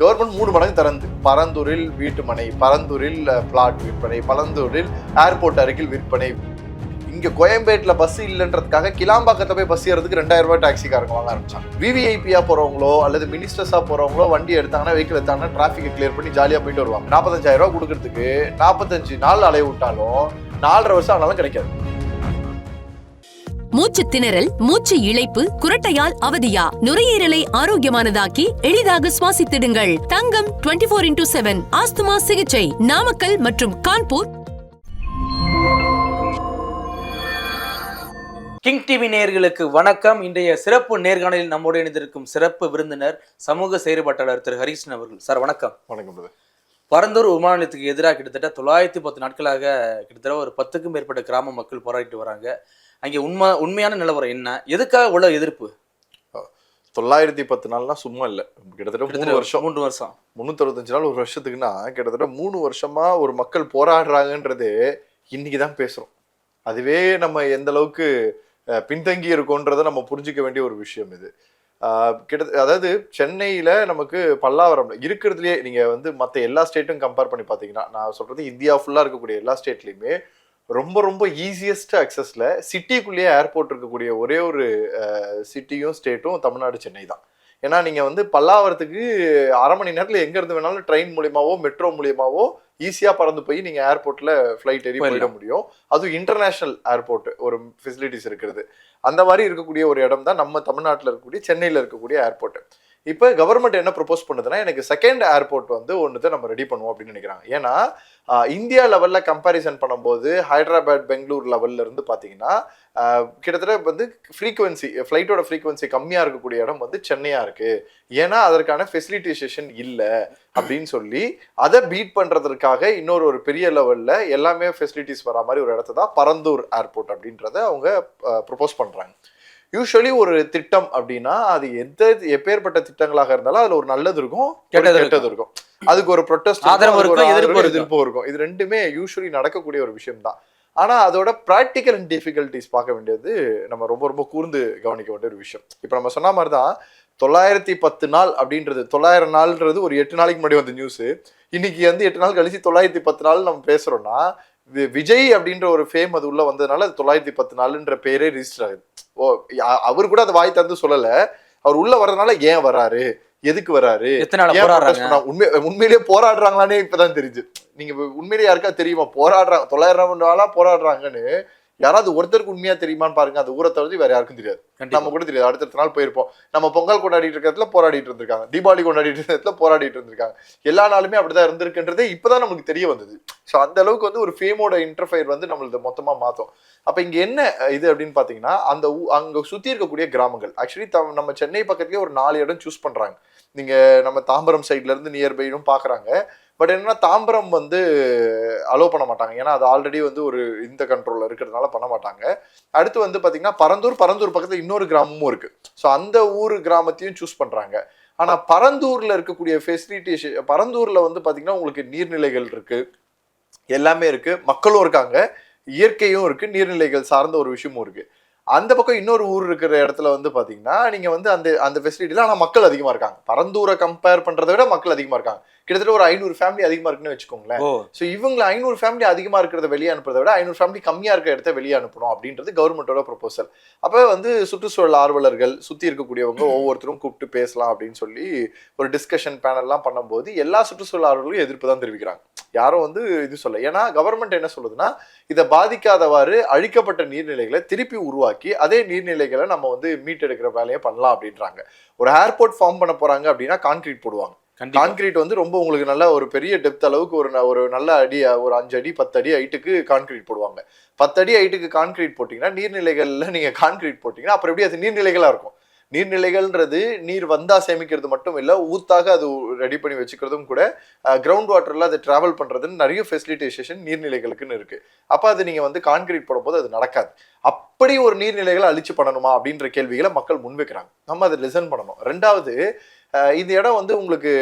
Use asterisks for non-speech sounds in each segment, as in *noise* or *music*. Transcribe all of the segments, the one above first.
Government மூணு மடங்கு திறந்து பரந்தூரில் வீட்டுமனை பரந்தூரில் பிளாட் விற்பனை பரந்தூரில் ஏர்போர்ட் அருகில் விற்பனை. இங்கே கோயம்பேட்டில் பஸ் இல்லைன்றதுக்காக கிளாம்பாக்கத்துல போய் பஸ் ஏறதுக்கு ரெண்டாயிரம் ரூபாய் டாக்ஸிக்காரங்க வாங்க ஆரம்பிச்சாங்க. விவிஐபியாக போகிறவங்களோ அல்லது மினிஸ்டர்ஸாக போகிறவங்களோ வண்டி எடுத்தாங்கன்னா வெஹிக்கிள் எடுத்தாங்கன்னா டிராஃபிக்கை கிளியர் பண்ணி ஜாலியாக போயிட்டு வருவாங்க. நாற்பத்தஞ்சாயிரம் ரூபாய் கொடுக்கறதுக்கு நாற்பத்தஞ்சு நாள் அலைய விட்டாலும் நாலரை வருஷம் ஆனாலும் கிடைக்காது. மூச்சு திணறல் மூச்சு இழைப்பு குரட்டையால் அவதியா? நுரையீரலை ஆரோக்கியமானதாக்கி எளிதாக சுவாசித்திடுங்கள். Thangam 24 four into seven asthma சிகிச்சை. நாமக்கல் மற்றும் கான்பூர். கிங் டிவி நேயர்களுக்கு வணக்கம். இன்றைய சிறப்பு நேர்காணலில் நம்மோடு இணைந்திருக்கும் சிறப்பு விருந்தினர் சமூக செயற்பாட்டாளர் திரு ஹரிகிருஷ்ணன் அவர்கள். சார் வணக்கம். வணக்கம். பரந்தூர் விமான நிலையத்துக்கு எதிராக கிட்டத்தட்ட தொள்ளாயிரத்தி பத்து நாட்களாக கிட்டத்தட்ட ஒரு பத்துக்கும் மேற்பட்ட கிராம மக்கள் போராடிட்டு வராங்க. அங்கே உண்மை உண்மையான நிலவரம் என்ன? எதுக்காக இவ்வளவு எதிர்ப்பு? தொள்ளாயிரத்தி பத்து நாள்னா சும்மா இல்ல. கிட்டத்தட்ட மூணு வருஷம். மூன்று வருஷம். முந்நூற்றறுபத்தஞ்சு நாள் ஒரு வருஷத்துக்குன்னா கிட்டத்தட்ட மூணு வருஷமா ஒரு மக்கள் போராடுறாங்கன்றது இன்னைக்கு தான் பேசுறோம். அதுவே நம்ம எந்த அளவுக்கு பின்தங்கி இருக்கோன்றதை நம்ம புரிஞ்சுக்க வேண்டிய ஒரு விஷயம் இது. கிட்ட அதாவது சென்னையில நமக்கு பல்லாவரம் இருக்கிறதுலயே நீங்க வந்து மற்ற எல்லா ஸ்டேட்டும் கம்பேர் பண்ணி பார்த்தீங்கன்னா நான் சொல்றது இந்தியா ஃபுல்லா இருக்கக்கூடிய எல்லா ஸ்டேட்லயுமே ரொம்ப ரொம்ப ஈஸியஸ்ட் அக்சஸ்ல சிட்டிக்குள்ளேயே ஏர்போர்ட் இருக்கக்கூடிய ஒரே ஒரு சிட்டியும் ஸ்டேட்டும் தமிழ்நாடு சென்னை தான். ஏன்னா நீங்க வந்து பல்லாவரத்துக்கு அரை மணி நேரத்துல எங்க இருந்து வேணாலும் ட்ரெயின் மூலியமாவோ மெட்ரோ மூலியமாவோ ஈஸியா பறந்து போய் நீங்க ஏர்போர்ட்ல ஃபிளைட் ஏறி போயிட. முடியும். அதுவும் இன்டர்நேஷனல் ஏர்போர்ட் ஒரு ஃபெசிலிட்டிஸ் இருக்கிறது. அந்த மாதிரி இருக்கக்கூடிய ஒரு இடம் தான் நம்ம தமிழ்நாட்டில் இருக்கக்கூடிய சென்னையில் இருக்கக்கூடிய ஏர்போர்ட் இப்போ கவர்மெண்ட் என்ன ப்ரொபோஸ் பண்ணுதுன்னா எனக்கு செகண்ட் ஏர்போர்ட் வந்து ஒன்று நம்ம ரெடி பண்ணுவோம் அப்படின்னு நினைக்கிறாங்க. ஏன்னா இந்தியா லெவலில் கம்பேரிசன் பண்ணும்போது ஹைதராபாத் பெங்களூர் லெவல்ல இருந்து பார்த்தீங்கன்னா கிட்டத்தட்ட வந்து ஃப்ரீக்குவென்சி ஃப்ளைட்டோட ஃப்ரீக்குவென்சி கம்மியாக இருக்கக்கூடிய இடம் வந்து சென்னையாக இருக்குது ஏன்னா அதற்கான ஃபெசிலிட்டிசேஷன் இல்லை அப்படின்னு சொல்லி அதை பீட் பண்ணுறதுக்காக இன்னொரு ஒரு பெரிய லெவலில் எல்லாமே ஃபெசிலிட்டிஸ் வர மாதிரி ஒரு இடத்த தான் பரந்தூர் ஏர்போர்ட் அப்படின்றத அவங்க ப்ரொபோஸ் பண்ணுறாங்க யூஸ்வலி ஒரு திட்டம் அப்படின்னா அது எந்த எப்பேற்பட்ட திட்டங்களாக இருந்தாலும் அதுல ஒரு நல்லது இருக்கும் கெட்டது கெட்டது இருக்கும். அதுக்கு ஒரு ப்ரொட்டஸ்ட் ஆதரவு இருக்கும், எதிர்ப்பு இருக்கும். எதிர்ப்பு இருக்கும். இது ரெண்டுமே யூஸ்வலி நடக்கக்கூடிய ஒரு விஷயம் தான் ஆனா அதோட ப்ராக்டிக்கல் அண்ட் டிஃபிகல்ட்டிஸ் பார்க்க வேண்டியது நம்ம ரொம்ப ரொம்ப கூர்ந்து கவனிக்க வேண்டிய ஒரு விஷயம். இப்போ நம்ம சொன்ன மாதிரி தான் தொள்ளாயிரத்தி பத்து நாள் அப்படின்றது தொள்ளாயிரம் நாள்ன்றது ஒரு எட்டு நாளைக்கு முன்னாடி வந்த நியூஸ் இன்னைக்கு வந்து எட்டு நாள் கழிச்சு தொள்ளாயிரத்தி பத்து நாள் நம்ம பேசுறோம்னா வி- விஜய் அப்படின்ற ஒரு ஃபேம் அது உள்ள வந்ததுனால அது தொள்ளாயிரத்தி பத்து நாளுன்ற பேரே ரிஜிஸ்டர் ஆகுது. ஓ அவர் கூட அதை வாய் திறந்து சொல்லல. அவர் உள்ள வர்றதுனால ஏன் வராரு எதுக்கு வராரு உண்மை உண்மையிலேயே போராடுறாங்களானே இப்பதான் தெரியுது நீங்க உண்மையிலேயே யாருக்கா தெரியுமா? போராடுறாங்க தொள்ளாயிரம் நாளா போராடுறாங்கன்னு யாராவது ஒருத்தருக்கு உண்மையா தெரியுமான்னு பாருங்க அந்த ஊரை தவிர்த்து வேற யாருக்கும் தெரியாது. நம்ம கூட தெரியாது. அடுத்தடுத்த நாள் போயிருப்போம். நம்ம பொங்கல் கொண்டாடிட்டு இருக்கிறதுல போராடிட்டு இருந்திருக்காங்க. தீபாவளி கொண்டாடிட்டு இருக்கிறதுல போராடிட்டு இருந்திருக்காங்க. எல்லா நாளுமே அப்படிதான் இருந்திருக்குன்றதே இப்பதான் நமக்கு தெரிய வந்தது. ஸோ அந்த அளவுக்கு வந்து ஒரு ஃபேமோட இன்டர்ஃபயர் வந்து நம்மளது மொத்தமா மாத்தும். அப்ப இங்க என்ன இது அப்படின்னு பாத்தீங்கன்னா அந்த அங்க சுத்தி இருக்கக்கூடிய கிராமங்கள். ஆக்சுவலி நம்ம சென்னை பக்கத்துலயே ஒரு நாலு இடம் சூஸ் பண்றாங்க. நீங்க நம்ம தாம்பரம் சைட்ல இருந்து நியர்பைனும் பாக்குறாங்க. பட் என்னன்னா தாம்பரம் வந்து அலோவ் பண்ண மாட்டாங்க. ஏன்னா அது ஆல்ரெடி வந்து ஒரு இந்த கண்ட்ரோலில் இருக்கிறதுனால பண்ண மாட்டாங்க. அடுத்து வந்து பார்த்தீங்கன்னா பரந்தூர் பரந்தூர் பக்கத்தில் இன்னொரு கிராமமும் இருக்குது ஸோ அந்த ஊர் கிராமத்தையும் சூஸ் பண்ணுறாங்க ஆனால் பரந்தூரில் இருக்கக்கூடிய ஃபெசிலிட்டிஸ் பரந்தூரில் வந்து பார்த்தீங்கன்னா உங்களுக்கு நீர்நிலைகள் இருக்குது எல்லாமே இருக்குது மக்களும் இருக்காங்க. இயற்கையும் இருக்குது நீர்நிலைகள் சார்ந்த ஒரு விஷயமும் இருக்குது அந்த பக்கம் இன்னொரு ஊர் இருக்கிற இடத்துல வந்து பார்த்தீங்கன்னா நீங்கள் வந்து அந்த அந்த ஃபெசிலிட்டியில் ஆனால் மக்கள் அதிகமாக இருக்காங்க. பரந்தூரை கம்பேர் பண்ணுறத விட மக்கள் அதிகமாக இருக்காங்க. கிட்டத்தட்ட ஒரு ஐநூறு ஃபேமிலி அதிகமா இருக்குன்னு வச்சுக்கோங்களேன். ஸோ இவங்களை ஐநூறு ஃபேமிலி அதிகமாக இருக்கிறத வெளியே அனுப்புறதை விட ஐநூறு ஃபேமிலி கம்மியாக இருக்கிற இடத்த வெளியே அனுப்பணும் அப்படின்றது கவர்மெண்ட்டோட ப்ரொபோசல் அப்போ வந்து சுற்றுச்சூழல் ஆர்வலர்கள் சுற்றி இருக்கக்கூடியவங்க ஒவ்வொருத்தரும் கூப்பிட்டு பேசலாம் அப்படின்னு சொல்லி ஒரு டிஸ்கஷன் பேனல்லாம் பண்ணும்போது எல்லா சுற்றுச்சூழல் ஆர்வலர்களும் எதிர்ப்பு தான் தெரிவிக்கிறாங்க. யாரும் வந்து இது சொல்ல ஏன்னா கவர்மெண்ட் என்ன சொல்லுதுன்னா இதை பாதிக்காதவாறு அழிக்கப்பட்ட நீர்நிலைகளை திருப்பி உருவாக்கி அதே நீர்நிலைகளை நம்ம வந்து மீட்டெடுக்கிற வேலையை பண்ணலாம் அப்படின்றாங்க. ஒரு ஏர்போர்ட் ஃபார்ம் பண்ண போறாங்க அப்படின்னா கான்கிரீட் போடுவாங்க. கான்கிரீட் வந்து ரொம்ப உங்களுக்கு நல்ல ஒரு பெரிய டெப்த் அளவுக்கு ஒரு ந- ஒரு நல்ல அடி ஒரு அஞ்சு அடி பத்து அடி ஹைட்டுக்கு கான்கிரீட் போடுவாங்க. பத்து அடி ஹைட்டுக்கு கான்கிரீட் போட்டிங்கன்னா நீர்நிலைகளில் நீங்கள் கான்கிரீட் போட்டிங்கன்னா அப்புறம் எப்படி அது நீர்நிலைகளாக இருக்கும்? நீர்நிலைகள்ன்றது நீர் வந்தால் சேமிக்கிறது மட்டும் இல்லை ஊத்தாக அது ரெடி பண்ணி வச்சுக்கிறதும் கூட கிரவுண்ட் வாட்டரில் அது டிராவல் பண்ணுறதுன்னு நிறைய ஃபெசிலிட்டேஷன் நீர்நிலைகளுக்குன்னு இருக்குது அப்போ அது நீங்கள் வந்து கான்கிரீட் போடும்போது அது நடக்காது. அப்படி ஒரு நீர்நிலைகளை அழிச்சு பண்ணணுமா அப்படின்ற கேள்விகளை மக்கள் முன்வைக்கிறாங்க. நம்ம அதை லிசன் பண்ணணும். ரெண்டாவது இந்த இடம் வந்து உங்களுக்கு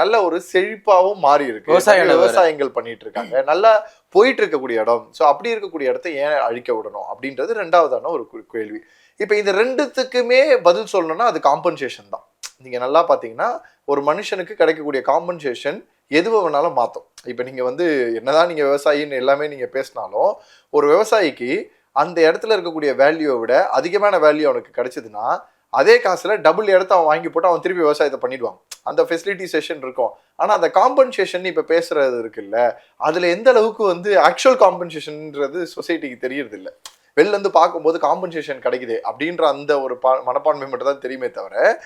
நல்ல ஒரு செழிப்பாவும் மாறி இருக்கு விவசாய. விவசாயங்கள் பண்ணிட்டு இருக்காங்க நல்லா போயிட்டு இருக்கக்கூடிய இடம். ஸோ அப்படி இருக்கக்கூடிய இடத்த ஏன் அழிக்க விடணும்? அப்படின்றது ரெண்டாவதான ஒரு கேள்வி. இப்போ இந்த ரெண்டுத்துக்குமே பதில் சொல்லணும்னா அது காம்பன்சேஷன் தான். நீங்க நல்லா பாத்தீங்கன்னா ஒரு மனுஷனுக்கு கிடைக்கக்கூடிய காம்பன்சேஷன் எதுவை வேணாலும் மாற்றும் இப்போ நீங்க வந்து என்னதான் நீங்க விவசாயின்னு எல்லாமே நீங்க பேசினாலும் ஒரு விவசாயிக்கு அந்த இடத்துல இருக்கக்கூடிய வேல்யூவை விட அதிகமான வேல்யூ அவனுக்கு கிடைச்சதுன்னா அதே காசில் டபுள் இடத்த அவன் வாங்கி போட்டு அவன் திருப்பி விவசாயத்தை பண்ணிடுவான். அந்த ஃபெசிலிட்டி செஷன் இருக்கும். ஆனால் அந்த காம்பன்சேஷன் இப்போ பேசுறது இருக்குல்ல அதில் எந்த அளவுக்கு வந்து ஆக்சுவல் காம்பன்சேஷன்ன்றது சொசைட்டிக்கு தெரியறது இல்லை வெளில இருந்து பார்க்கும்போது காம்பன்சேஷன் கிடைக்குது அப்படின்ற அந்த ஒரு மனப்பான்மை மட்டும் தான் தெரியுமே தவிர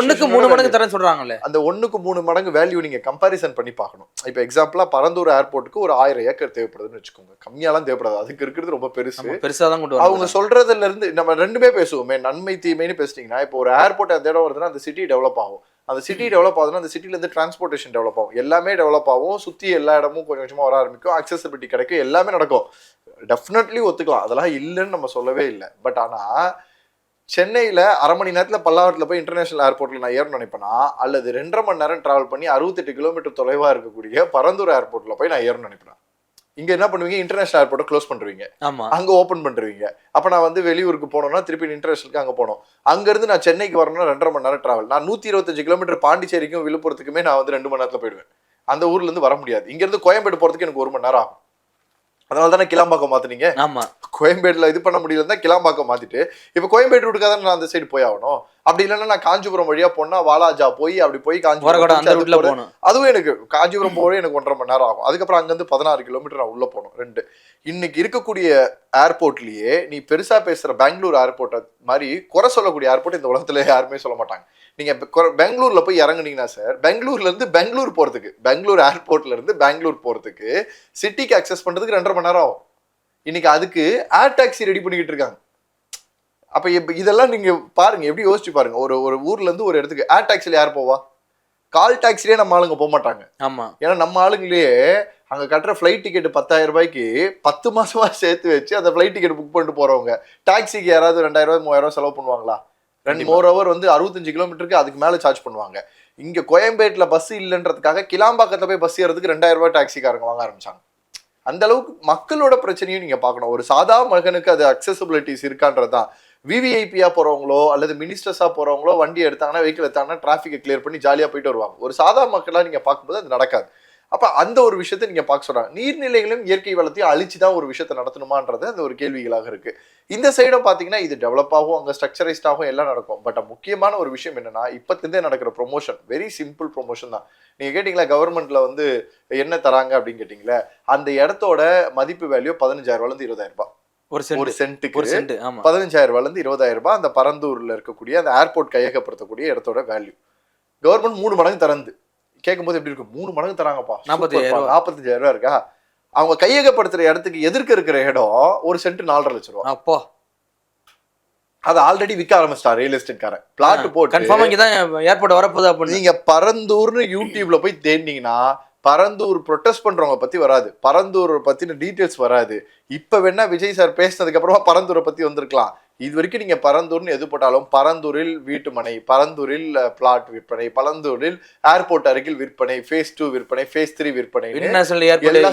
ஒண்ணுக்கு மூணு மடங்கு தரேன்னு சொல்றாங்கல்ல. அந்த ஒண்ணுக்கு மூணு மடங்கு வேல்யூ நீங்க கம்பாரிசன் பண்ணி பார்க்கணும். இப்போ எக்ஸாம்பிளா பரந்தூர் ஏர்போர்ட்டுக்கு ஒரு ஆயிரம் ஏக்கர் தேவைப்படுதுன்னு வச்சுக்கோங்க. கம்மியாலாம் தேவைப்படாது. அதுக்கு இருக்கிறது ரொம்ப பெருசு. பெருசா தான் கொண்டு அவங்க சொல்றதுல இருந்து நம்ம ரெண்டுமே பேசுவோமே. நன்மை தீமைன்னு பேசிட்டீங்கன்னா இப்போ ஒரு ஏர்போர்ட் அந்த இடம் வருதுன்னா அந்த சிட்டி டெவலப் ஆகும். அந்த சிட்டி டெவலப் ஆகுதுன்னா அந்த சிட்டில இருந்து டிரான்ஸ்போர்ட்டேஷன் டெவலப் ஆகும். எல்லாமே டெவலப் ஆகும். சுத்தி எல்லா இடமும் கொஞ்சம் கொஞ்சமா வர ஆரம்பிக்கும். அக்சசபிலிட்டி கிடைக்கும். எல்லாமே நடக்கும். டெஃபினெட்லி ஒத்துக்கலாம். அதெல்லாம் இல்லைன்னு நம்ம சொல்லவே இல்லை. பட் ஆனா சென்னையில அரை மணி நேரத்துல பல்லாவரத்துல போய் இன்டர்நேஷனல் ஏர்போர்ட்ல நான் ஏறணும்னு நினைப்பேனா அல்லது ரெண்டரை மணி நேரம் டிராவல் பண்ணி அறுபத்தெட்டு கிலோமீட்டர் தொலைவா இருக்கக்கூடிய பரந்தூர் ஏர்போர்ட்ல போய் நான் ஏறணும்னு நினைப்பேன். இங்க என்ன பண்ணுவீங்க? இன்டர்நேஷனல் ஏர்போர்ட்டை க்ளோஸ் பண்ணுவீங்க ஆமா. அங்க ஓபன் பண்றீங்க அப்ப நான் வந்து வெளியூருக்கு போனோம்னா திருப்பி இன்டர்நேஷனலுக்கு அங்க போனோம் அங்க இருந்து நான் சென்னைக்கு வரணும்னா ரெண்டரை மணி நேரம் டிராவல் நான் நூத்தி இருபத்தஞ்சு கிலோமீட்டர் பாண்டிச்சேரிக்கும் விழுப்புரத்துக்குமே நான் வந்து ரெண்டு மணி நேரத்துல போயிடுவேன். அந்த ஊர்ல இருந்து வர முடியாது. இங்க இருந்து கோயம்பேடு போறதுக்கு எனக்கு ஒரு மணி நேரம் ஆகும். அதனால தானே கிளாம்பாக்கம் மாத்துனீங்க? ஆமா. கோயம்பேடுல இது பண்ண முடியல தான் கிளாம்பாக்கம் மாத்திட்டு இப்ப கோயம்பேடு ரூட்டுக்காக தான் நான் அந்த சைடு போய் ஆகணும்? அப்படி இல்லைன்னா நான் காஞ்சிபுரம் வழியா போனா வாலாஜா போய் அப்படி போய் காஞ்சிபுரம் அதுவும் எனக்கு காஞ்சிபுரம் போகவே எனக்கு ஒன்றரை மணி நேரம் ஆகும். அதுக்கப்புறம் அங்கேருந்து பதினாறு கிலோமீட்டர் நான் உள்ள போகணும் ரெண்டு. இன்னைக்கு இருக்கக்கூடிய ஏர்போர்ட்லயே நீ பெருசா பேசுற பெங்களூர் ஏர்போர்ட் மாதிரி குறை சொல்லக்கூடிய ஏர்போர்ட் இந்த உலகத்துல யாருமே சொல்ல மாட்டாங்க. நீங்க பெங்களூர்ல போய் இறங்குனீங்கன்னா சார் பெங்களூர்ல இருந்து பெங்களூர் போறதுக்கு பெங்களூர் ஏர்போர்ட்ல இருந்து பெங்களூர் போறதுக்கு சிட்டிக்கு அக்சஸ் பண்றதுக்கு ரெண்டரை மணி நேரம் ஆகும். இன்னைக்கு அதுக்கு ஏர் டாக்ஸி ரெடி பண்ணிக்கிட்டு இருக்காங்க. அப்ப இதெல்லாம் நீங்க பாருங்க எப்படி யோசிச்சு பாருங்க. ஒரு ஒரு ஊர்ல இருந்து ஒரு இடத்துக்கு ஏர் டாக்ஸில யார் போவா? கால் டாக்ஸிலே நம்ம ஆளுங்க போக மாட்டாங்க. ஆமா. ஏன்னா நம்ம ஆளுங்களே அங்க கட்டுற ஃப்ளைட் டிக்கெட் பத்தாயிரம் ரூபாய்க்கு பத்து மாசமா சேர்த்து வச்சு அந்த ஃப்ளைட் டிக்கெட் புக் பண்ணிட்டு போறவங்க டாக்ஸிக்கு யாராவது ரெண்டாயிரம் ரூபாய் மூவாயிரம் ரூபாய் செலவு பண்ணுவாங்களா? ரெண்டு. மோர் ஹவர் வந்து அறுபத்தஞ்சு கிலோமீட்டருக்கு அதுக்கு மேல சார்ஜ் பண்ணுவாங்க. இங்க கோயம்பேட்ல பஸ் இல்லைன்றதுக்காக கிளாம்பாக்கத்துல போய் பஸ் ஏறதுக்கு ரெண்டாயிரம் ரூபாய் டாக்ஸிக்காரங்க வாங்க ஆரம்பிச்சாங்க. அந்த அளவுக்கு மக்களோட பிரச்சனையும் நீங்க பார்க்கணும். ஒரு சாதா மகனுக்கு அது அக்சசபிலிட்டிஸ் இருக்கான்றதுதான். விவிஐபியாக போகிறவங்களோ அல்லது மினிஸ்டர்ஸாக போகிறவங்களோ வண்டி எடுத்தாங்கன்னா வெஹிக்கிள் எடுத்தாங்கன்னா டிராஃபிக்கை கிளியர் பண்ணி ஜாலியாக போயிட்டு வருவாங்க. ஒரு சாதாரண மக்களாக நீங்கள் பார்க்கும்போது அது நடக்காது. அப்போ அந்த ஒரு விஷயத்தை நீங்கள் பார்க்க சொல்கிறாங்க நீர்நிலைகளையும் இயற்கை வளத்தையும் அழிச்சு தான் ஒரு விஷயத்தை நடத்தணுமான்றது அந்த ஒரு கேள்விகளாக இருக்குது இந்த சைடும் பார்த்தீங்கன்னா இது டெவலப் ஆகும் அங்கே ஸ்ட்ரக்சரைஸ்டாகவும் எல்லாம் நடக்கும். பட் முக்கியமான ஒரு விஷயம் என்னென்னா இப்பத்திலிருந்தே நடக்கிற ப்ரொமோஷன் வெரி சிம்பிள் ப்ரொமோஷன் தான். நீங்கள் கேட்டிங்களா கவர்மெண்ட்டில் வந்து என்ன தராங்க அப்படின்னு கேட்டிங்களே அந்த இடத்தோட மதிப்பு வேல்யூ பதினஞ்சாயிரம் ரூபாயில இருபதாயிரம் ரூபாய். ஒரு ஒரு சென்ட் சென்ட்டுக்கு ஒரு சென்ட் ஆமா. பதினஞ்சாயிரம் ரூபாயில இருந்து இருபதாயிரம் ரூபாய் அந்த பரந்தூர்ல இருக்கக்கூடிய அந்த ஏர்போர்ட் கையகப்படுத்தக்கூடிய இடத்தோட வேல்யூ கவர்மெண்ட் மூணு மடங்கு தரந்து. கேட்கும்போது எப்படி இருக்கும்? மூணு மடங்கு தராங்கப்பா. நாற்பத்தையாயிரம் ரூபாய். நாற்பத்தஞ்சாயிரம் ரூபாய் இருக்கா? அவங்க கையகப்படுத்துற இடத்துக்கு எதிர்க்க இருக்கிற இடம் ஒரு சென்ட் நாலரை லட்சம் ரூபா. அப்போ. அதை ஆல்ரெடி விற்க ஆரம்பிச்சிட்டான் ரியல் எஸ்டேட்காரன் பிளாட் போட்டு கன்ஃபார்மா இங்க தான் ஏர்போர்ட் வரப்போகுது அப்படின்னு. நீங்க பரந்தூர்னு யூடியூப்ல போய் தேடினீங்கன்னா பரந்தூர் ப்ரொட்டஸ்ட் பண்றவங்க பத்தி வராது. பரந்தூர் பத்தின டீடைல்ஸ் வராது. இப்ப வேணா விஜய் சார் பேசினதுக்கு அப்புறமா பரந்தூரை பத்தி வந்திருக்கலாம். இது வரைக்கும் நீங்க பரந்தூர்னு எது போட்டாலும் பரந்தூரில் வீட்டு மனை பரந்தூரில் பிளாட் விற்பனை பரந்தூரில் ஏர்போர்ட் அருகில் விற்பனை ஃபேஸ் டூ விற்பனை ஃபேஸ் த்ரீ விற்பனை எல்லா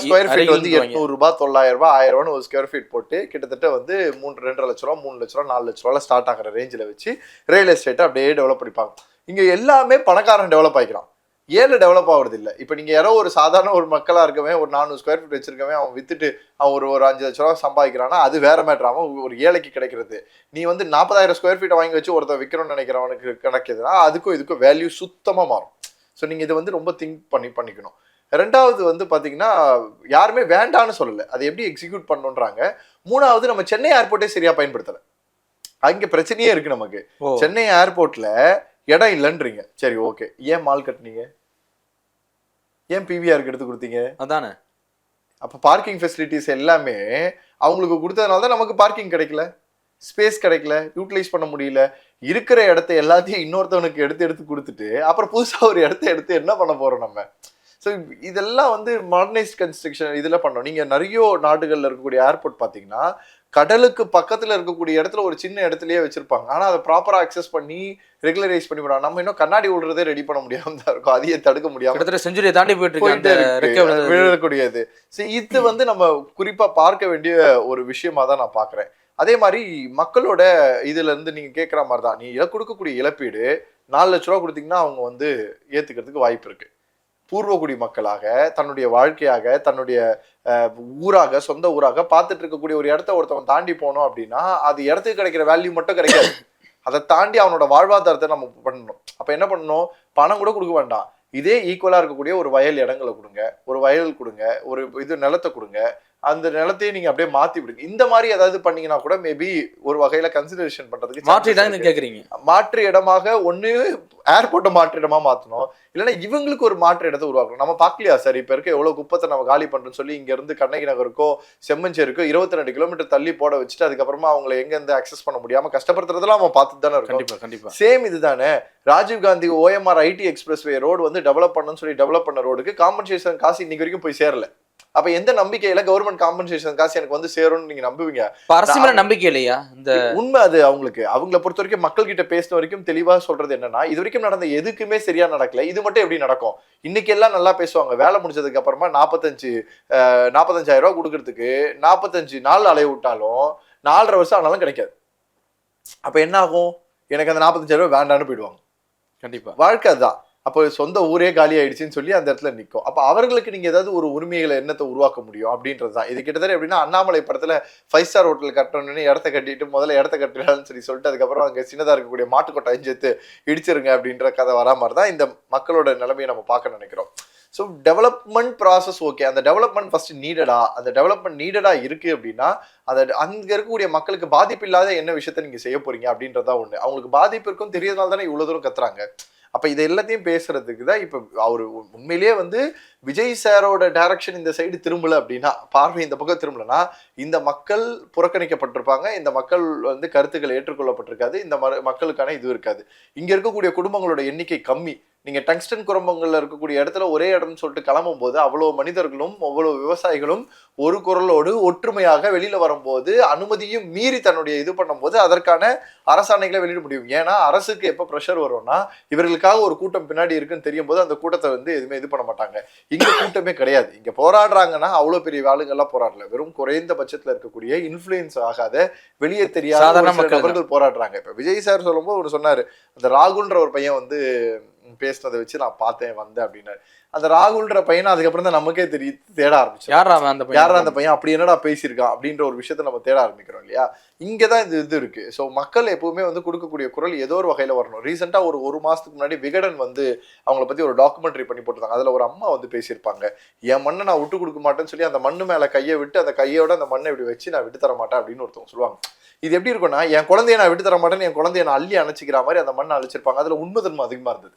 ஸ்கொயர் ஃபீட் வந்து எட்நூறு ரூபாய் தொள்ளாயிரம் ரூபாய் ஆயிரம் ரூபான்னு ஒரு ஸ்கொயர் ஃபீட் போட்டு கிட்டத்தட்ட வந்து மூணு ரெண்டரை லட்ச ரூபா மூணு லட்ச ரூபா நாலு லட்ச ரூபால ஸ்டார்ட் ஆகிற ரேஞ்சில் வச்சு ரியல் எஸ்டேட்டை அப்படியே டெவலப் பண்ணிப்பாங்க. இங்க எல்லாமே பணக்காரன் டெவலப் ஆகிக்கிறான் ஏழை டெவலப் ஆகுறது இல்ல இப்போ நீங்க யாரோ ஒரு சாதாரண ஒரு மக்களா இருக்கவன் ஒரு நானூறு ஸ்கொயர் ஃபீட் வச்சிருக்கவன் அவன் வித்துட்டு அவன் ஒரு ஒரு அஞ்சு லட்ச ரூபா சம்பாதிக்கிறான்னா அது வேற அவன் ஒரு ஏழைக்கு கிடைக்கிறது. நீ வந்து நாற்பதாயிரம் ஸ்கொயர் ஃபீட்டை வாங்கி வச்சு ஒருத்தன் விற்கணும்னு நினைக்கிறவனுக்கு கிடைக்குதுன்னா அதுக்கும் இதுக்கும் வேல்யூ சுத்தமா மாறும். ஸோ நீங்க இதை வந்து ரொம்ப திங்க் பண்ணி பண்ணிக்கணும். ரெண்டாவது வந்து பாத்தீங்கன்னா யாருமே வேண்டான்னு சொல்லல. அதை எப்படி எக்ஸிக்யூட் பண்ணணுன்றாங்க மூணாவது நம்ம சென்னை ஏர்போர்ட்டே சரியா பயன்படுத்தல. அங்க பிரச்சனையே இருக்கு நமக்கு. சென்னை ஏர்போர்ட்ல இடம் இல்லைன்றீங்க சரி ஓகே ஏன் மால் கட்டுனீங்க? ஏன் பிவிஆருக்கு எடுத்து கொடுத்தீங்க? அதானே. அப்ப பார்க்கிங் ஃபெசிலிட்டிஸ் எல்லாமே அவங்களுக்கு கொடுத்ததுனால தான் நமக்கு பார்க்கிங் கிடைக்கல. ஸ்பேஸ் கிடைக்கல. யூட்டிலைஸ் பண்ண முடியல. இருக்கிற இடத்த எல்லாத்தையும் இன்னொருத்தவனுக்கு எடுத்து எடுத்து கொடுத்துட்டு அப்புறம் புதுசா ஒரு இடத்த எடுத்து என்ன பண்ண போறோம் நம்ம? ஸோ இதெல்லாம் வந்து மாடர்னைஸ்ட் கன்ஸ்ட்ரக்ஷன் இதில் பண்ணோம். நீங்கள் நிறைய நாடுகளில் இருக்கக்கூடிய ஏர்போர்ட் பார்த்தீங்கன்னா கடலுக்கு பக்கத்தில் இருக்கக்கூடிய இடத்துல ஒரு சின்ன இடத்துலயே வச்சிருப்பாங்க. ஆனால் அதை ப்ராப்பராக அக்சஸ் பண்ணி ரெகுலரைஸ் பண்ணி விடுவாங்க நம்ம இன்னும் கண்ணாடி விடுறதே ரெடி பண்ண முடியாம தான் இருக்கும். அதையே தடுக்க முடியாம கிட்டத்தட்ட செஞ்சுரியை தாண்டி போயிட்டு. விழக்கூடியது சரி இது வந்து நம்ம குறிப்பா பார்க்க வேண்டிய ஒரு விஷயமா தான் நான் பாக்குறேன் அதே மாதிரி மக்களோட இதுல இருந்து நீங்க கேட்குற மாதிரி தான் நீ கொடுக்கக்கூடிய இழப்பீடு நாலு லட்ச ரூபா கொடுத்தீங்கன்னா அவங்க வந்து ஏத்துக்கிறதுக்கு வாய்ப்பு இருக்கு. பூர்வகுடி மக்களாக தன்னுடைய வாழ்க்கையாக தன்னுடைய ஊராக சொந்த ஊராக பார்த்துட்டு இருக்கக்கூடிய ஒரு இடத்த ஒருத்தவன் தாண்டி போனோம் அப்படின்னா அது இடத்துக்கு கிடைக்கிற வேல்யூ மட்டும் கிடைக்காது. அதை தாண்டி அவனோட வாழ்வாதாரத்தை நம்ம பண்ணணும். அப்ப என்ன பண்ணணும்? பணம் கூட கொடுக்க வேண்டாம். இதே ஈக்குவலா இருக்கக்கூடிய ஒரு வயல் இடங்களை கொடுங்க. ஒரு வயல் கொடுங்க. ஒரு இது நிலத்தை கொடுங்க. அந்த நிலத்தையே நீங்க அப்படியே மாத்தி விடுங்க. இந்த மாதிரி ஏதாவது பண்ணீங்கன்னா கூட மேபி ஒரு வகையில கன்சிடரேஷன் பண்றதுக்கு இருக்கு. கேக்குறீங்க. மாற்று இடமாக ஒண்ணு ஏர்போர்ட்டை மாற்று இடமா மாத்தணும். இல்லைன்னா இவங்களுக்கு ஒரு மாற்று இடத்தை உருவாக்கணும். நம்ம பார்க்கலையா சார்? இப்ப இருக்க எவ்வளவு குப்பத்தை நம்ம காலி பண்றோம்னு சொல்லி இங்க இருந்து கண்ணகி நகருக்கோ செம்மஞ்சேருக்கோ இருபத்தி ரெண்டு கிலோமீட்டர் தள்ளி போட வச்சுட்டு அதுக்கப்புறமா அவங்களை எங்க இருந்து அக்சஸ் பண்ண முடியாம கஷ்டப்படுத்துறதெல்லாம் அவன் பார்த்துட்டு தானே இருக்கும். கண்டிப்பா கண்டிப்பா. சேம் இதுதானே. Rajiv Gandhi OMR IT express way road வந்து டெவலப் பண்ணணும்னு சொல்லி டெவலப் பண்ண ரோடுக்கு காம்பன்சேஷன் காசு இன்னைக்கு வரைக்கும் போய் சேரல. அப்ப எந்த நம்பிக்கையில கவர்மெண்ட் காம்பன்சேஷன் காசு எனக்கு வந்து சேரும்னு நீங்க நம்புவீங்க? அரசு மேல நம்பிக்கை இல்லையா? இந்த உண்மை அது அவங்களுக்கு. அவங்கள பொறுத்த வரைக்கும் மக்கள் கிட்ட பேசின வரைக்கும் தெளிவா சொல்றது என்னன்னா இது வரைக்கும் நடந்த எதுக்குமே சரியா நடக்கல. இது மட்டும் எப்படி நடக்கும்? இன்னைக்கு எல்லாம் நல்லா பேசுவாங்க. வேலை முடிச்சதுக்கு அப்புறமா நாற்பத்தஞ்சு நாற்பத்தஞ்சாயிரம் ரூபாய் கொடுக்கறதுக்கு நாற்பத்தஞ்சு நாள் அலைய விட்டாலும் நாலரை வருஷம் ஆனாலும் கிடைக்காது. அப்ப என்ன ஆகும்? எனக்கு அந்த நாற்பத்தஞ்சாயிரம் ரூபாய் வேண்டான்னு போயிடுவாங்க. கண்டிப்பா. வாழ்க்கை அதுதான். அப்போ சொந்த ஊரே காலி ஆயிடுச்சுன்னு சொல்லி அந்த இடத்துல நிற்கும் அப்போ அவர்களுக்கு நீங்கள் ஏதாவது ஒரு உரிமைகளை என்னத்தை உருவாக்க முடியும் அப்படின்றது தான். இது கிட்டத்தட்ட எப்படின்னா அண்ணாமலை படத்தில் ஃபைவ் ஸ்டார் ஹோட்டல் கட்டணும்னு இடத்த கட்டிட்டு முதல்ல இடத்த கட்டுறான்னு சொல்லி சொல்லிட்டு அதுக்கப்புறம் அங்கே சின்னதாக இருக்கக்கூடிய மாட்டுக்கொட்டை அஞ்சத்து இடிச்சிருங்க அப்படின்ற கதை வரா மாதிரி தான் இந்த மக்களோட நிலைமையை நம்ம பார்க்க நினைக்கிறோம். ஸோ டெவலப்மெண்ட் ப்ராசஸ் ஓகே அந்த டெவலப்மெண்ட் ஃபஸ்ட்டு நீடடா அந்த டெவலப்மெண்ட் நீடடா இருக்குது அப்படின்னா அதை அங்கே இருக்கக்கூடிய மக்களுக்கு பாதிப்பு இல்லாத என்ன விஷயத்த நீங்கள் செய்ய போகிறீங்க அப்படின்றதா ஒன்று அவங்களுக்கு பாதிப்பு இருக்கும் தெரியறதுனால தானே இவ்வளோ தூரம் கத்துறாங்க. அப்போ இது எல்லாத்தையும் பேசுறதுக்கு தான் இப்போ அவர் உண்மையிலேயே வந்து விஜய் சாரோட டைரக்ஷன் இந்த சைடு திரும்பல அப்படின்னா பார்வை இந்த பக்கம் திரும்பலனா இந்த மக்கள் புறக்கணிக்கப்பட்டிருப்பாங்க இந்த மக்கள் வந்து கருத்துக்கள் ஏற்றுக்கொள்ளப்பட்டிருக்காது இந்த மக்களுக்கான இது இருக்காது. இங்கே இருக்கக்கூடிய குடும்பங்களோட எண்ணிக்கை கம்மி. நீங்க டங்ஸ்டன் குடும்பங்கள்ல இருக்கக்கூடிய இடத்துல ஒரே இடம்னு சொல்லிட்டு கிளம்பும் போது அவ்வளவு மனிதர்களும் அவ்வளவு விவசாயிகளும் ஒரு குரலோடு ஒற்றுமையாக வெளியில வரும்போது அனுமதியும் மீறி தன்னுடைய இது பண்ணும்போது அதற்கான அரசாணைகளை வெளியிட முடியும். ஏன்னா அரசுக்கு எப்ப ப்ரெஷர் வரும்னா இவர்களுக்காக ஒரு கூட்டம் பின்னாடி இருக்குன்னு தெரியும் போது அந்த கூட்டத்தை வந்து எதுவுமே இது பண்ண மாட்டாங்க. இங்க கூட்டமே கிடையாது. இங்க போராடுறாங்கன்னா அவ்வளவு பெரிய ஆளுங்கெல்லாம் போராடல. வெறும் குறைந்த பட்சத்துல இருக்கக்கூடிய இன்ஃபுளுயன்ஸ் ஆகாத வெளியே தெரியாத. நபர்கள் போராடுறாங்க. இப்ப விஜய் சார் சொல்லும்போது ஒன்று சொன்னாரு. அந்த ராகுல்ன்ற ஒரு பையன் வந்து பேசுனதை வச்சு நான் பார்த்தேன் வந்தேன் அப்படின்னாரு அந்த ராகுல்ன்ற பையனை அதுக்கப்புறம் தான் நமக்கே தெரிய தேட ஆரம்பிச்சோம். யாரா அவன் அந்த பையன்? யாரா அந்த பையன்? அப்படி என்னடா பேசியிருக்கான் அப்படின்ற ஒரு விஷயத்த நம்ம தேட ஆரம்பிக்கிறோம் இல்லையா? இங்கே தான் இது இது இருக்கு. ஸோ மக்கள் எப்பவுமே வந்து கொடுக்கக்கூடிய குரல் ஏதோ ஒரு வகையில் வரணும். ரீசெண்டாக ஒரு ஒரு மாசத்துக்கு முன்னாடி விகடன் வந்து அவங்கள பத்தி ஒரு டாக்குமெண்ட்ரி பண்ணி போட்டிருந்தாங்க. அதுல ஒரு அம்மா வந்து பேசியிருப்பாங்க. என் மண்ணை நான் விட்டு கொடுக்க மாட்டேன்னு சொல்லி அந்த மண்ணு மேல கையை விட்டு அந்த கையோட அந்த மண்ணை இப்படி வச்சு நான் விட்டு தர மாட்டேன் அப்படின்னு ஒருத்தவங்க சொல்லுவாங்க. இது எப்படி இருக்கும்னா என் குழந்தைய நான் விட்டு தர மாட்டேன்னு என் குழந்தைய நான் அள்ளி அணைச்சிக்கிற மாதிரி அந்த மண்ணை அழிச்சிருப்பாங்க. அதுல உண்மை தன்மை அதிகமா இருந்தது.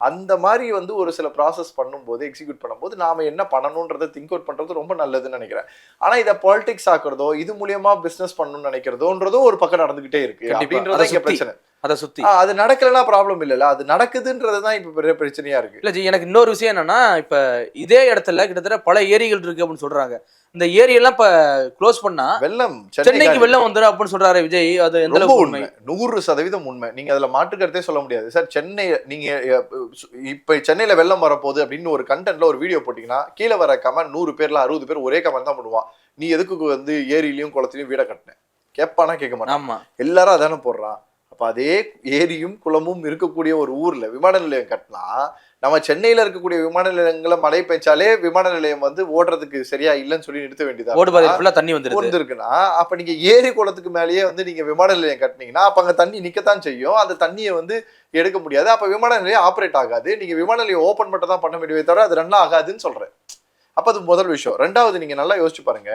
அந்த மாதிரி வந்து ஒரு சில ப்ராசஸ் பண்ணும்போது எக்ஸிக்யூட் பண்ணும்போது நாம என்ன பண்ணணுன்றதை திங்க் அவுட் பண்றது ரொம்ப நல்லதுன்னு நினைக்கிறேன் ஆனா இதை பாலிடிக்ஸ் ஆக்குறதோ இது மூலியமா பிசினஸ் பண்ணணும்னு நினைக்கிறதோன்றதும் ஒரு பக்கம் நடந்துகிட்டே இருக்கு. அப்படின்றது. பிரச்சனை அதை சுத்தி. அது நடக்கலைன்னா ப்ராப்ளம் இல்லைல்ல. அது நடக்குதுன்றது தான் இப்ப பெரிய பிரச்சனையா இருக்கு. இல்ல ஜி எனக்கு இன்னொரு விஷயம் என்னன்னா இப்ப இதே இடத்துல கிட்டத்தட்ட பல ஏரிகள் இருக்கு அப்படின்னு சொல்றாங்க. இந்த ஏரியெல்லாம் இப்ப க்ளோஸ் பண்ணா வெள்ளம் சென்னைக்கு வெள்ளம் வந்துடும் அப்படின்னு சொல்றாரு விஜய். அது எந்த அளவுக்கு உண்மை. நூறு சதவீதம் உண்மை. நீங்க அதுல மாற்றுக்கருத்தே சொல்ல முடியாது. சார் சென்னை நீங்க இப்ப சென்னையில வெள்ளம் வரப்போகுது அப்படின்னு ஒரு கண்டென்ட்ல ஒரு வீடியோ போட்டீங்கன்னா கீழே வர கமெண்ட் நூறு பேர்ல அறுபது பேர் ஒரே கமெண்ட் தான் பண்ணுவான் நீ எதுக்கு வந்து ஏரியிலயும் குளத்திலயும் வீட கட்டின? கேட்பானா கேட்க மாட்டான். ஆமா. எல்லாரும் அதானே போடுறான். அப்ப அதே ஏரியும் குளமும் இருக்கக்கூடிய ஒரு ஊர்ல விமான நிலையம் கட்டினா நம்ம சென்னையில இருக்கக்கூடிய விமான நிலையங்களை மழை பெய்ச்சாலே விமான நிலையம் வந்து ஓடுறதுக்கு சரியா இல்லைன்னு சொல்லி நிறுத்த வேண்டியதா தண்ணி வந்துருது. வந்திருக்குன்னா அப்ப நீங்க ஏரி குளத்துக்கு மேலேயே வந்து நீங்க விமான நிலையம் கட்டினீங்கன்னா அப்ப அங்க தண்ணி நிக்கத்தான் செய்யும். அந்த தண்ணியை வந்து எடுக்க முடியாது. அப்ப விமான நிலையம் ஆப்ரேட் ஆகாது. நீங்க விமான நிலையம் ஓபன் மட்டும் தான் பண்ண முடியவே தவிர அது ரன் ஆகாதுன்னு சொல்றேன். அப்ப அது முதல் விஷயம். ரெண்டாவது நீங்க நல்லா யோசிச்சு பாருங்க.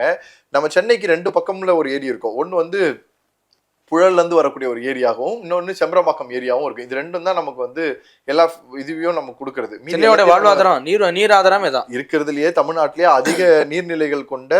நம்ம சென்னைக்கு ரெண்டு பக்கம்ல ஒரு ஏரி இருக்கும். ஒன்னு வந்து புழல்ல இருந்து வரக்கூடிய ஒரு ஏரியாகவும் இன்னொன்னு செம்பரம்பாக்கம் ஏரியாவும் இருக்கு. இது ரெண்டும் தான் நமக்கு வந்து எல்லா இதுவையும் நமக்கு கொடுக்கறது. சென்னையோட வாழ்வாதாரம் நீர் நீர் ஆதாரமே தான். இருக்கிறதுலயே தமிழ்நாட்டிலேயே அதிக நீர்நிலைகள் கொண்ட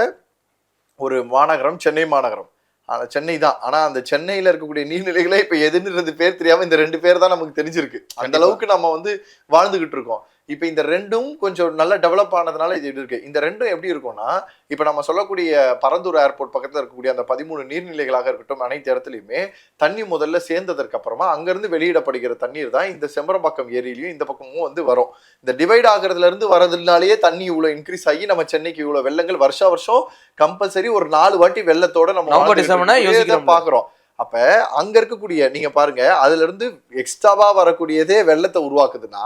ஒரு மாநகரம் சென்னை மாநகரம். ஆனா சென்னை தான். ஆனா அந்த சென்னையில இருக்கக்கூடிய நீர்நிலைகளே இப்ப எதுன்றது பேர் தெரியாம இந்த ரெண்டு பேர் தான் நமக்கு தெரிஞ்சிருக்கு. அந்த. அளவுக்கு நம்ம வந்து வாழ்ந்துகிட்டு இருக்கோம். இப்ப இந்த ரெண்டும் கொஞ்சம் நல்லா டெவலப் ஆனதுனால இது இருக்கு. இந்த ரெண்டும் எப்படி இருக்கும்னா இப்ப நம்ம சொல்லக்கூடிய பரந்தூர் ஏர்போர்ட் பக்கத்துல இருக்கக்கூடிய அந்த பதிமூணு நீர்நிலைகளாக இருக்கட்டும் அனைத்து இடத்துலயுமே தண்ணி முதல்ல சேர்ந்ததற்கு அப்புறமா அங்கிருந்து வெளியிடப்படுகிற தண்ணீர் தான் இந்த செம்பரம்பாக்கம் ஏரியிலையும் இந்த பக்கமும் வந்து வரும். இந்த டிவைட் ஆகுறதுல இருந்து வரதுனாலேயே தண்ணி இவ்வளவு இன்க்ரீஸ் ஆகி நம்ம சென்னைக்கு இவ்வளவு வெள்ளங்கள் வருஷா வருஷம் கம்பல்சரி ஒரு நாலு வாட்டி வெள்ளத்தோட நம்ம நவம்பர் அப்போ அங்கே இருக்கக்கூடிய நீங்கள் பாருங்கள் அதுல எக்ஸ்ட்ராவாக வரக்கூடியதே வெள்ளத்தை உருவாக்குதுன்னா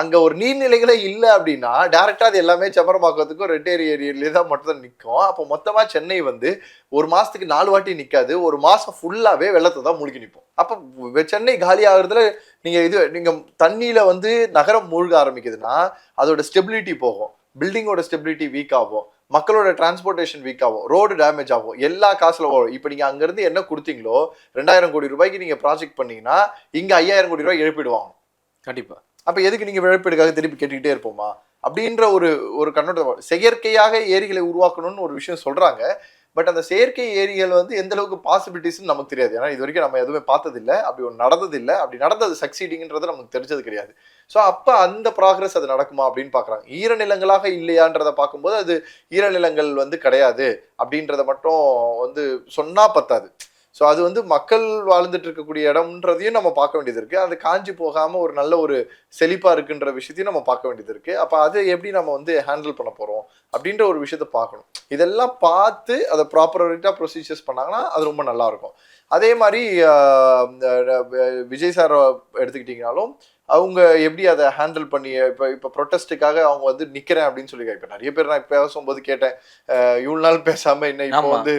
அங்கே ஒரு நீர்நிலைகளே இல்லை அப்படின்னா டேரெக்டாக அது எல்லாமே செம்பரமாக்கிறதுக்கும் ரெட்டேரி ஏரியிலே தான் மட்டும் தான் நிற்கும் அப்போ மொத்தமாக சென்னை வந்து ஒரு மாதத்துக்கு நாலு வாட்டி நிற்காது ஒரு மாதம் ஃபுல்லாகவே வெள்ளத்தை தான் மூழ்கி நிற்போம் அப்போ சென்னை காலி ஆகுறதுல நீங்கள் இது நீங்கள் தண்ணியில் வந்து நகரம் மூழ்க ஆரம்பிக்குதுன்னா அதோட ஸ்டெபிலிட்டி போகும். பில்டிங்கோட ஸ்டெபிலிட்டி வீக் ஆகும். மக்களோட டிரான்ஸ்போர்ட்டேஷன் வீக் ஆகும் ரோடு டேமேஜ் ஆகும் எல்லா காசுல வரும். இப்போ நீங்க அங்கிருந்து என்ன கொடுத்தீங்களோ ரெண்டாயிரம் கோடி ரூபாய்க்கு நீங்க ப்ராஜெக்ட் பண்ணீங்கன்னா இங்க ஐயாயிரம் கோடி ரூபாய் எழுப்பிடுவாங்க கண்டிப்பா. அப்ப எதுக்கு நீங்க இழப்பீடுக்காக திருப்பி கேட்டுக்கிட்டே இருப்போமா? அப்படின்ற ஒரு ஒரு கண்ணோட்டம் செயற்கையாக ஏரிகளை உருவாக்கணும்னு ஒரு விஷயம் சொல்றாங்க. பட் அந்த செயற்கை ஏரிகள் வந்து எந்த அளவுக்கு பாசிபிலிட்டிஸ்னு நமக்கு தெரியாது. ஏன்னா இது வரைக்கும் நம்ம எதுவுமே பார்த்ததில்லை. அப்படி ஒன்று நடந்ததில்லை. அப்படி நடந்தது சக்சீடிங்கிறது நமக்கு தெரிஞ்சது கிடையாது. ஸோ அப்போ அந்த ப்ராக்ரஸ் அது நடக்குமா அப்படின்னு பார்க்குறாங்க ஈரநிலங்களாக இல்லையான்றதை பார்க்கும்போது அது ஈரநிலங்கள் வந்து கிடையாது அப்படின்றத மட்டும் வந்து சொன்னால் பத்தாது. ஸோ அது வந்து மக்கள் வாழ்ந்துட்டு இருக்கக்கூடிய இடம்ன்றதையும் நம்ம பார்க்க வேண்டியது இருக்குது அது காஞ்சி போகாமல் ஒரு நல்ல ஒரு செழிப்பாக இருக்குன்ற விஷயத்தையும் நம்ம பார்க்க வேண்டியது இருக்குது அப்போ அதை எப்படி நம்ம வந்து ஹேண்டில் பண்ண போகிறோம் அப்படின்ற ஒரு விஷயத்த பார்க்கணும். இதெல்லாம் பார்த்து அதை ப்ராப்பரேட்டா ப்ரொசீஜர்ஸ் பண்ணாங்கன்னா அது ரொம்ப நல்லாயிருக்கும் அதே மாதிரி இந்த, விஜய் சார் எடுத்துக்கிட்டிங்கனாலும் அவங்க எப்படி அதை ஹேண்டில் பண்ணி இப்போ இப்போ ப்ரொட்டஸ்ட்டுக்காக அவங்க வந்து நிக்கிறேன் அப்படின்னு சொல்லி இப்போ நிறைய பேர் நான் பேசும்போது கேட்டேன் அஹ், இவ்வளவு நாள் பேசாம என்ன இப்போ. வந்து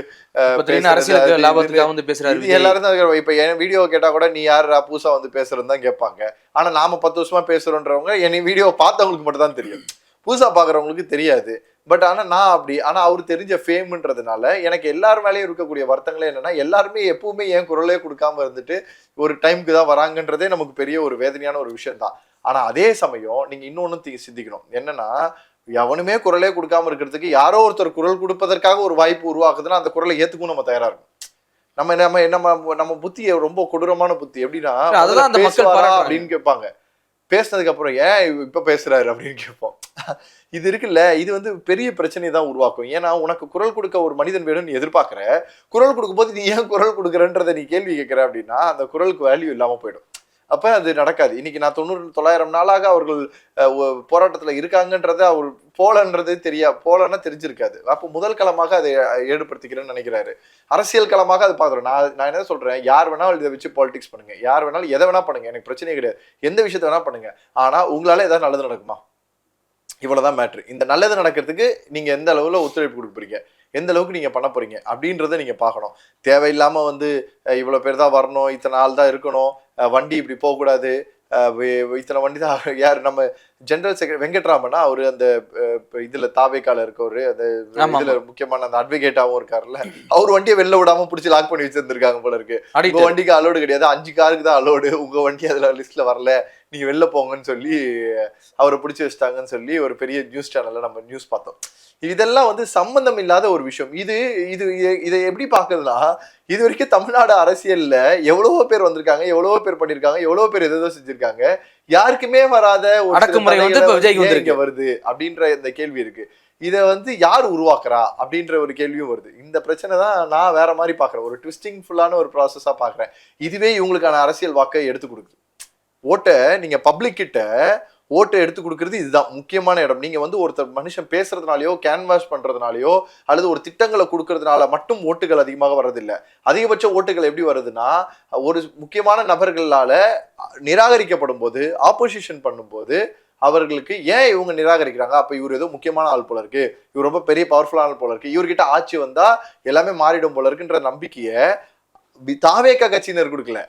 வந்து பேசுறாரு. எல்லாரும் தான். இப்ப என் வீடியோ கேட்டா கூட நீ யாருடா புதுசா வந்து பேசுறதுன்னு தான் கேட்பாங்க ஆனா நாம பத்து வருஷமா பேசுறோன்றவங்க என் வீடியோ பார்த்தவங்களுக்கு மட்டும் தான் தெரியும் புதுசா பாக்குறவங்களுக்கு தெரியாது. பட் ஆனா நான் அப்படி ஆனா அவர் தெரிஞ்ச ஃபேம்ன்றதுனால எனக்கு எல்லார் மேலேயும் இருக்கக்கூடிய வருத்தங்களே என்னன்னா எல்லாருமே எப்பவுமே என் குரலே கொடுக்காம இருந்துட்டு ஒரு டைம்க்கு தான் வராங்கன்றதே நமக்கு பெரிய ஒரு வேதனையான ஒரு விஷயம் தான் ஆனா அதே சமயம் நீங்க இன்னொன்னு சிந்திக்கணும். என்னன்னா எவனுமே குரலே கொடுக்காம இருக்கிறதுக்கு யாரோ ஒருத்தர் குரல் கொடுப்பதற்காக ஒரு வாய்ப்பு உருவாக்குதுன்னா அந்த குரலை ஏத்துக்கும் நம்ம தயாரா இருக்கும் நம்ம நம்ம நம்ம நம்ம புத்தி ரொம்ப கொடூரமான புத்தி. எப்படின்னா. அப்படின்னு கேட்பாங்க. பேசினதுக்கு அப்புறம் ஏன் இப்ப பேசுறாரு? அப்படின்னு கேட்போம். இது இருக்குல்ல இது வந்து பெரிய பிரச்சனையை தான் உருவாக்கும். ஏன்னா உனக்கு குரல் கொடுக்க ஒரு மனிதன் வேணும்னு நீ குரல் கொடுக்கும்போது நீ ஏன் குரல் கொடுக்குறன்றதை நீ கேள்வி கேட்குற அப்படின்னா அந்த குரலுக்கு வேல்யூ இல்லாமல் போயிடும். அப்போ அது நடக்காது. இன்னைக்கு நான் தொண்ணூறு தொள்ளாயிரம் நாளாக அவர்கள் போராட்டத்தில் ஒ- இருக்காங்கன்றத அவர் போலன்றது தெரியா போலன்னா தெரிஞ்சிருக்காது. அப்போ முதல் களமாக அதை ஈடுபடுத்திக்கிறேன்னு நினைக்கிறாரு. அரசியல் களமாக அதை பார்க்குறோம். நான் நான் என்ன சொல்கிறேன் யார் வேணாலும் இதை வச்சு பாலிடிக்ஸ் பண்ணுங்க. யார் வேணாலும் எதை வேணால் பண்ணுங்க. எனக்கு பிரச்சனையே கிடையாது. எந்த விஷயத்த வேணால் பண்ணுங்கள் ஆனால் உங்களால் ஏதாவது நல்லது நடக்குமா? இவ்வளவுதான் மேட்ரு இந்த நல்லது நடக்கிறதுக்கு நீங்க எந்த அளவுல ஒத்துழைப்பு கொடுக்க போறீங்க? எந்த அளவுக்கு நீங்க பண்ண போறீங்க? அப்படின்றத நீங்க பார்க்கணும். தேவையில்லாம வந்து அஹ், இவ்வளவு பேர் தான் வரணும் இத்தனை ஆள் தான் இருக்கணும் வண்டி இப்படி போகக்கூடாது இத்தனை வண்டி தான் *laughs* யார் நம்ம ஜெனரல் செக்ரட்டரி வெங்கட்ராமனா அவரு அந்த இதுல தாவேக்கால இருக்கவரு அந்த இதுல முக்கியமான அந்த அட்வொகேட்டாவும் இருக்காருல்ல. அவர் வண்டியை வெளில விடாம பிடிச்சி லாக் பண்ணி வச்சிருந்திருக்காங்க போல இருக்கு. உங்க வண்டிக்கு அலோடு கிடையாது. அஞ்சு காருக்கு தான் அலோடு உங்க வண்டி அதுல லிஸ்ட்ல வரல. நீங்க வெளில போங்கன்னு சொல்லி அவரை பிடிச்சி வச்சிட்டாங்கன்னு சொல்லி ஒரு பெரிய நியூஸ் சேனல்ல நம்ம நியூஸ் பார்த்தோம். இதெல்லாம் வந்து சம்பந்தம் இல்லாத ஒரு விஷயம். இது இது இதை- எப்படி பார்க்கறதுனா இது வரைக்கும் தமிழ்நாடு அரசியல்ல எவ்வளவோ பேர் வந்திருக்காங்க எவ்வளவோ பேர் பண்ணிருக்காங்க எவ்வளவோ பேர் எதோ செஞ்சிருக்காங்க. யாருக்குமே வராத அடக்குமுறை வந்து வருது அப்படின்ற இந்த கேள்வி இருக்கு. இதை வந்து யார் உருவாக்குறா அப்படின்ற ஒரு கேள்வியும் வருது. இந்த பிரச்சனை தான் நான் வேற மாதிரி பார்க்குறேன். ஒரு ட்விஸ்டிங் ஃபுல்லான ஒரு ப்ராசஸாக பார்க்குறேன். இதுவே இவங்களுக்கான அரசியல் வாக்கை எடுத்து கொடுக்குது. ஓட்டை நீங்கள் பப்ளிக் கிட்ட ஓட்டை எடுத்து கொடுக்கறது இதுதான். முக்கியமான இடம். நீங்கள் வந்து ஒருத்தர் மனுஷன் பேசுறதுனாலயோ கேன்வாஸ் பண்ணுறதுனாலையோ அல்லது ஒரு திட்டங்களை கொடுக்கறதுனால மட்டும் ஓட்டுகள் அதிகமாக வர்றதில்லை. அதிகபட்ச ஓட்டுகள் எப்படி வருதுன்னா ஒரு முக்கியமான நபர்களால் நிராகரிக்கப்படும் போது ஆப்போசிஷன் பண்ணும்போது அவர்களுக்கு ஏன் இவங்க நிராகரிக்கிறாங்க? அப்போ இவர் ஏதோ முக்கியமான ஆள் போல இருக்கு. இவர் ரொம்ப பெரிய பவர்ஃபுல்லான ஆள் போல இருக்கு. இவர்கிட்ட ஆட்சி வந்தால் எல்லாமே மாறிடும் போல இருக்குன்ற நம்பிக்கையை தாவேக்கா கட்சியினர் கொடுக்கல.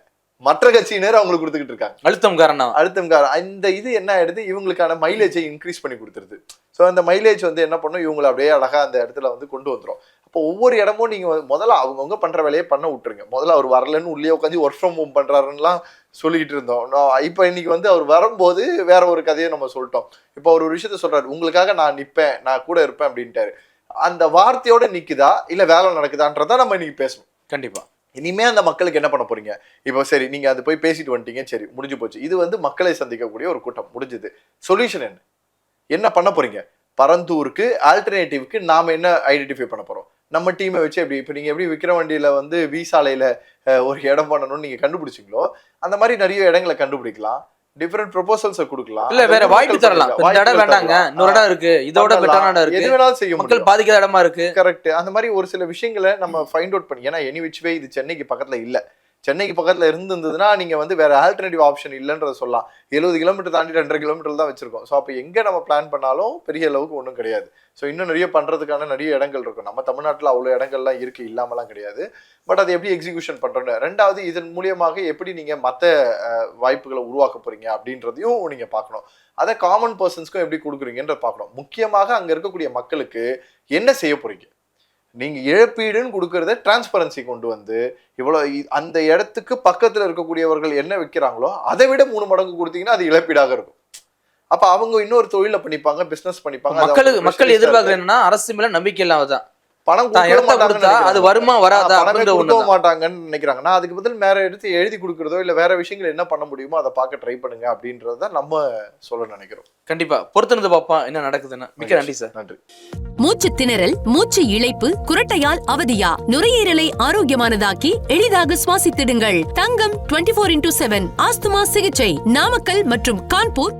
மற்ற கட்சியினர் அவங்களுக்கு கொடுத்துக்கிட்டு இருக்காங்க. அழுத்தம் காரணம். அழுத்தம் காரம் இந்த இது என்ன ஆயிடுது? இவங்களுக்கான மைலேஜை இன்க்ரீஸ் பண்ணி கொடுத்துருது. ஸோ அந்த மைலேஜ் வந்து என்ன பண்ணும்? இவங்களை அப்படியே அழகா அந்த இடத்துல வந்து கொண்டு வந்துரும். அப்போ ஒவ்வொரு இடமும் நீங்க வந்து முதல்ல அவங்கவுங்க பண்ற வேலையை பண்ண விட்டுருங்க. முதல்ல அவர் வரலன்னு உள்ளே உட்காந்து ஒர்க் ஃப்ரம் ஹோம் பண்றாருன்னுலாம் சொல்லிக்கிட்டு இருந்தோம். இப்போ இன்னைக்கு வந்து அவர் வரும்போது வேற ஒரு கதையை நம்ம சொல்லிட்டோம். இப்போ அவர் ஒரு விஷயத்த சொல்றாரு. உங்களுக்காக நான் நிப்பேன். நான் கூட இருப்பேன் அப்படின்ட்டாரு. அந்த வார்த்தையோட நிக்குதா? இல்ல வேலை நடக்குதான்றதான் நம்ம இன்னைக்கு பேசணும். கண்டிப்பா. இனிமே அந்த மக்களுக்கு என்ன பண்ண போறீங்க? இப்போ சரி நீங்க அது போய் பேசிட்டு வந்துட்டீங்க சரி முடிஞ்சு போச்சு. இது வந்து மக்களை சந்திக்கக்கூடிய ஒரு கூட்டம். முடிஞ்சது. சொல்யூஷன் என்ன? என்ன பண்ண போறீங்க? பரந்தூருக்கு ஆல்டர்னேட்டிவ்க்கு நாம என்ன ஐடென்டிஃபை பண்ண போறோம்? நம்ம டீமை வச்சு எப்படி இப்போ நீங்கள் எப்படி விக்ரவண்டியில் வந்து வி சாலையில் ஒரு இடம் பண்ணணும்னு நீங்கள் கண்டுபிடிச்சிங்களோ அந்த மாதிரி நிறைய இடங்களை கண்டுபிடிக்கலாம். டிஃப்ரெண்ட் ப்ரொபோசல்ஸை கொடுக்கலாம். இல்ல வேற வாய்ப்பு தரலாம். இந்த இடம் வேண்டாங்க. இன்னொரு இடம் இருக்கு. இதோட. பெட்டரான இடம் எது இருக்கு வேணாலும் செய்ய மக்கள் பாதிக்காத இடமா இருக்கு. கரெக்ட் அந்த மாதிரி ஒரு சில விஷயங்களை நம்ம ஃபைண்ட் அவுட் பண்ணி ஏன்னா எனி விச் வே இது சென்னைக்கு பக்கத்துல இல்ல. சென்னைக்கு பக்கத்தில் இருந்திருந்ததுன்னா நீங்கள் வந்து வேறு ஆல்டர்னேட்டிவ் ஆப்ஷன் இல்லைன்றத சொல்லலாம். எழுபது கிலோமீட்டர் தாண்டி ரெண்டரை கிலோமீட்டர் தான் வச்சிருக்கோம். ஸோ அப்போ எங்கே நம்ம பிளான் பண்ணாலும் பெரிய அளவுக்கு ஒன்றும் கிடையாது. ஸோ இன்னும் நிறைய பண்ணுறதுக்கான நிறைய இடங்கள் இருக்கும். நம்ம தமிழ்நாட்டில் அவ்வளோ இடங்கள்லாம் இருக்குது இல்லாமலாம் கிடையாது. பட் அதை எப்படி எக்ஸிகியூஷன் பண்றோன்னு ரெண்டாவது இதன் மூலியமாக எப்படி நீங்கள் மற்ற வாய்ப்புகளை உருவாக்க போகிறீங்க அப்படின்றதையும் நீங்கள் பார்க்கணும். அதை காமன் பர்சன்ஸ்க்கும் எப்படி கொடுக்குறீங்கன்றத பார்க்கணும். முக்கியமாக அங்கே இருக்கக்கூடிய மக்களுக்கு என்ன செய்ய போகிறீங்க நீங்க இழப்பீடுன்னு கொடுக்கறத டிரான்ஸ்பரன்சி கொண்டு வந்து இவ்வளோ அந்த இடத்துக்கு பக்கத்துல இருக்கக்கூடியவர்கள் என்ன விற்கிறாங்களோ அதை விட மூணு மடங்கு கொடுத்தீங்கன்னா அது இழப்பீடாக இருக்கும். அப்ப அவங்க இன்னொரு தொழில பண்ணிப்பாங்க பிசினஸ் பண்ணிப்பாங்க மக்களுக்கு மக்கள் எதிர்பார்க்கறது என்னன்னா அரசு மேல நம்பிக்கை இல்லாம தான் பணம் கொடுத்தா அது. வருமா வராதா மாட்டாங்கன்னு நினைக்கிறாங்க. நான் அதுக்கு பதில் வேற எடுத்து எழுதி கொடுக்கறதோ இல்ல வேற விஷயங்கள் என்ன பண்ண முடியுமோ அதை பார்க்க ட்ரை பண்ணுங்க அப்படின்றத நம்ம சொல்ல நினைக்கிறோம். கண்டிப்பா. பொறுத்திருந்து பாப்பா என்ன நடக்குதுன்னு. மிக்க நன்றி சார் நன்றி. மூச்சு திணறல் மூச்சு இழைப்பு குரட்டையால் அவதியா? நுரையீரலை ஆரோக்கியமானதாக்கி எளிதாக சுவாசித்திடுங்கள். தங்கம் 24 இன்டூ செவன் ஆஸ்துமா சிகிச்சை. நாமக்கல் மற்றும் கான்பூர்